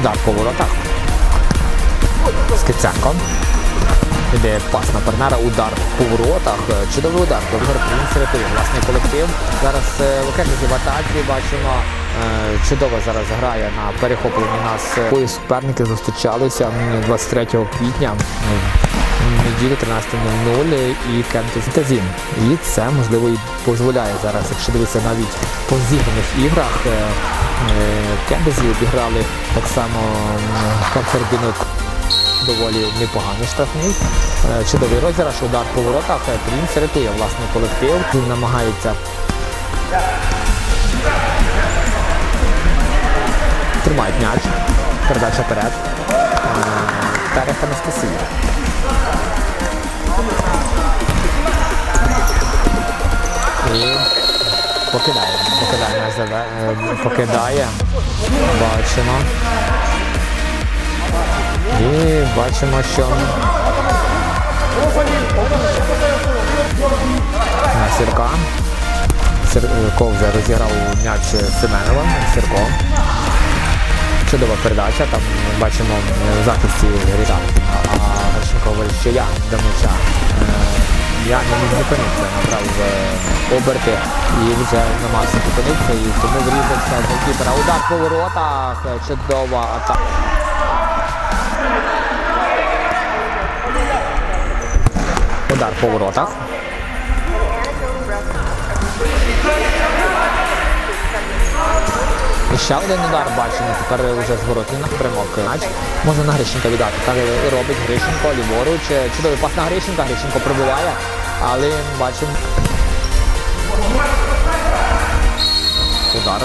Удар по воротах. Скиценко. Іде пас на партнера, удар по воротах. Чудовий удар. Принц рятує власний колектив. Зараз Лукашенко в атаці бачимо. Чудово зараз грає на перехопленні нас. Обоє суперники зустрічалися 23 квітня. Неділю 13.00 і Кентис Тазін. І це можливо і дозволяє зараз, якщо дивитися навіть по зіграних іграх. Е, е, обіграли так само Конфербінок доволі непоганий штрафний. Е, Чудовий розіграш, удар по воротах. Е, Принц рятує власний колектив. Він намагається тримають м'яч. Передача вперед. Терех Анастасія. І покидає. Покидає наш заве- е, покидає. Бачимо. І бачимо, що на Сірка. Сірко вже розіграв м'яч Семеновим. Сірко. Чудова передача, там бачимо в захисті Ріда. А Грищенко говорить, що я до м'яча. Я не міг зупинитися, набрав е, оберти і вже намагався зупинитися, і тому врізався в голкіпера. Удар по воротах, чудова атака. Удар по воротах. І ще один удар бачимо. Тепер вже з воротів напрямок. М'яч можна на Грищенка віддати. Так і робить Грищенко ліворуч. Чудовий пас на Грищенка. Грищенко пробиває. Але бачимо. Удар.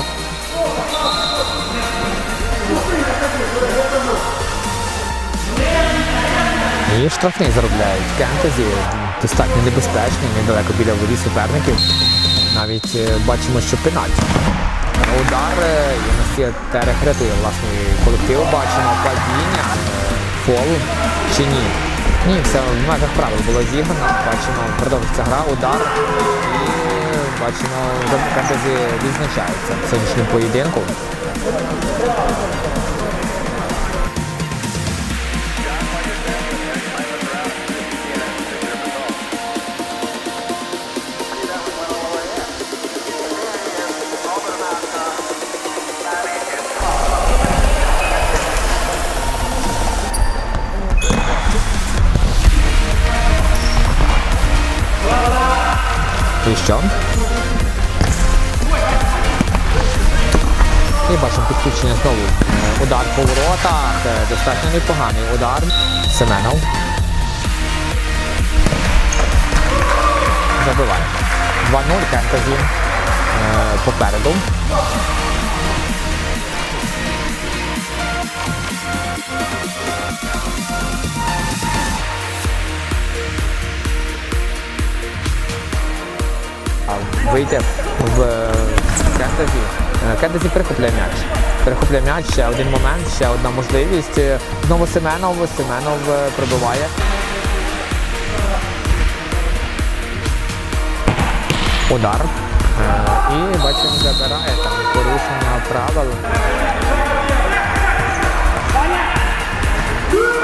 І штрафний заробляють. Кентезі достатньо небезпечний, недалеко біля воріт суперників. Навіть е, бачимо, що пенальті. Удар е, і Анастасія Терех рятує власний колектив. Бачимо падіння, е, фол чи ні. Ні, все в межах правил було зіграно. Бачимо, продовжиться гра, удар. І бачимо, фентезі відзначається в сьогоднішньому поєдинку. І? І бачимо підключення знову. Удар по воротах. Е, Достатньо непоганий удар. Семенов. Забиває. 2-0 Кентазі. Е, Попереду. Вийти в Кентезі. Е, Кентезі перехопляє м'яч. Перехопляє м'яч, ще один момент, ще одна можливість. Е, Знову Семенов, Семенов е, пробиває. Удар. Е, І бачимо, забирає там порушення правил.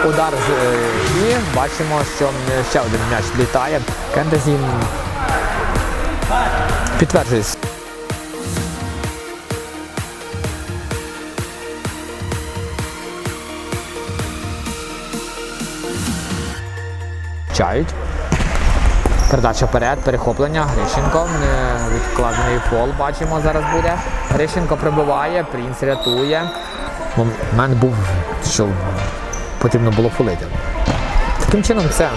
Удар е, і бачимо, що ще один м'яч літає. Кентезі м, підтверджує Чають. Передача вперед, перехоплення. Грищенко. Відкладений фол бачимо зараз буде. Грищенко прибиває, Принц рятує. Момент був, що потрібно було фолити. Таким чином це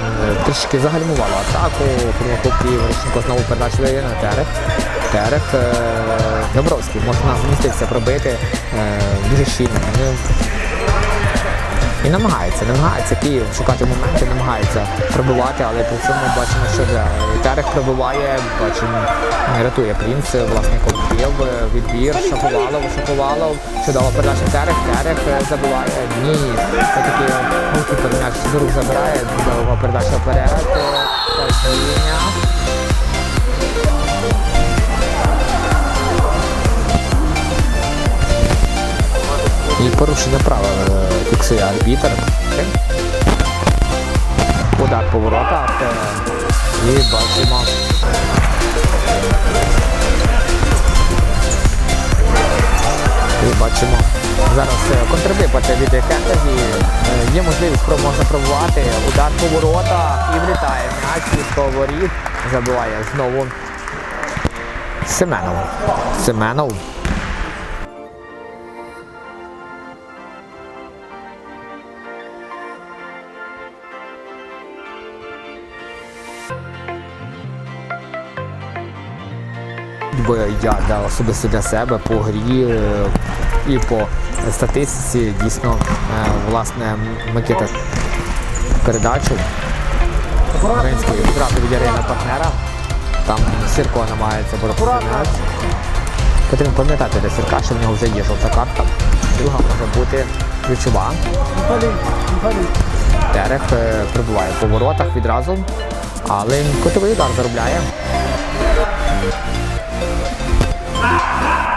трішки загальмувало атаку. Промокопів Грищенко знову передачу на Терех. Терех е, Добровський можна зміститися пробити е, дуже щільно. І намагається, намагається. Київ шукати моменти, намагається пробивати, але при цьому бачимо, що Терех пробиває, бачимо, рятує Принц, власний колектив, відбір, Шаповалов, Шаповалов, чудова передача. Терех, Терех е, забиває, ні, все-таки голкіпер з рук забирає, довга передача вперед, е, падіння. Порушення правил е, фіксує арбітр. Удар по воротах. е, І бачимо. І бачимо. Зараз е, контрвипад від Кентагі. Є можливість можна пробувати. Удар по воротах і влітає м'яч від воріт. Забиває знову Семенов. Семенов. Бо я да, особисто для себе по грі е, і по статистиці дійсно е, власне Микита передачу Український втратив від Ярина партнера. Там Сірко намагається боротися м'яч. Потрібно пам'ятати для Сірка, що в нього вже є жовта картка. Друга може бути ключова. Терех е, прибуває по воротах відразу, але котовий удар заробляє. Ah!